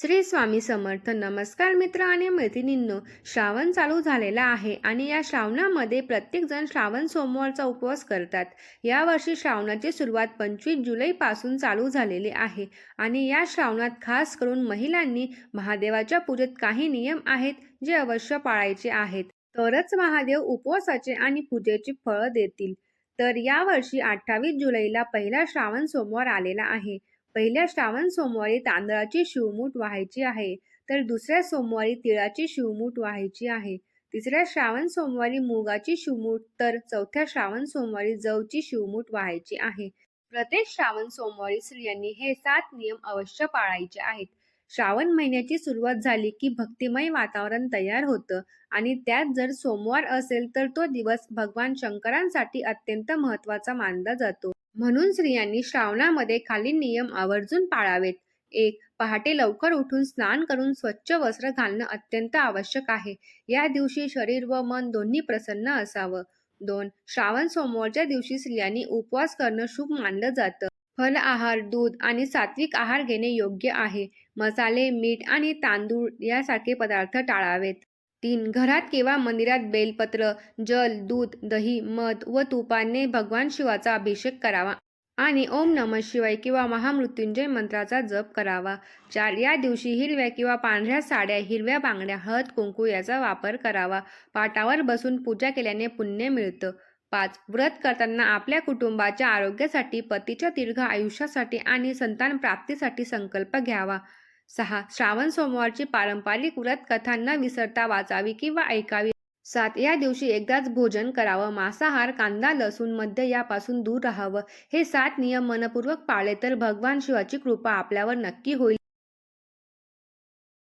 श्री स्वामी समर्थ. नमस्कार मित्र आणि मैत्रिणींनो श्रावण चालू झालेला आहे आणि या श्रावणामध्ये प्रत्येकजण श्रावण सोमवारचा उपवास करतात. यावर्षी श्रावणाची सुरुवात पंचवीस जुलैपासून चालू झालेली आहे आणि या श्रावणात खास करून महिलांनी महादेवाच्या पूजेत काही नियम आहेत जे अवश्य पाळायचे आहेत. तरच महादेव उपवासाचे आणि पूजेची फळं देतील. तर यावर्षी अठ्ठावीस जुलैला पहिला श्रावण सोमवार आलेला आहे. पहिल्या श्रावण सोमवारी तांदळाची शिवमूठ व्हायची आहे तर दुसऱ्या सोमवारी तिळाची शिवमूठ व्हायची आहे. तिसऱ्या श्रावण सोमवारी मुगाची शिवमूठ तर चौथ्या श्रावण सोमवारी जवची शिवमूठ व्हायची आहे. प्रत्येक श्रावण सोमवारी स्त्रियांनी हे सात नियम अवश्य पाळायचे आहेत. श्रावण महिन्याची सुरुवात झाली की भक्तिमय वातावरण तयार होतं. आणि त्यात जर सोमवार असेल तर तो दिवस भगवान शंकरांसाठी अत्यंत महत्त्वाचा मानला जातो. म्हणून स्त्रियांनी श्रावणामध्ये खालील नियम आवर्जून पाळावेत. एक पहाटे लवकर उठून स्नान करून स्वच्छ वस्त्र घालणं अत्यंत आवश्यक आहे. या दिवशी शरीर व मन दोन्ही प्रसन्न असावं. दोन श्रावण सोमवारच्या दिवशी स्त्रियांनी उपवास करणं शुभ मानलं जातं. फल आहार दूध आणि सात्विक आहार घेणे योग्य आहे. मसाले मीठ आणि तांदूळ यासारखे पदार्थ टाळावेत. तीन घरात किंवा मंदिरात बेलपत्र जल दूध दही मध व तुपाने भगवान शिवाचा अभिषेक करावा आणि ओम नम शिवाय किंवा महामृत्युंजय मंत्राचा जप करावा. चार या दिवशी हिरव्या किंवा पांढऱ्या साड्या हिरव्या बांगड्या हळद कुंकू याचा वापर करावा. पाटावर बसून पूजा केल्याने पुण्य मिळतं. पाच व्रत करताना आपल्या कुटुंबाच्या आरोग्यासाठी पतीच्या दीर्घ आयुष्यासाठी आणि संतान प्राप्तीसाठी संकल्प घ्यावा. सहा. श्रावण सोमवारची पारंपरिक व्रतकथा न विसरता वाचावी किंवा ऐकावी. सात. या दिवशी एकदाच भोजन करावं. मांसाहार कांदा लसूण मद्य यापासून दूर राहावं. हे सात नियम मनपूर्वक पाळले तर भगवान शिवाची कृपा आपल्यावर नक्की होईल.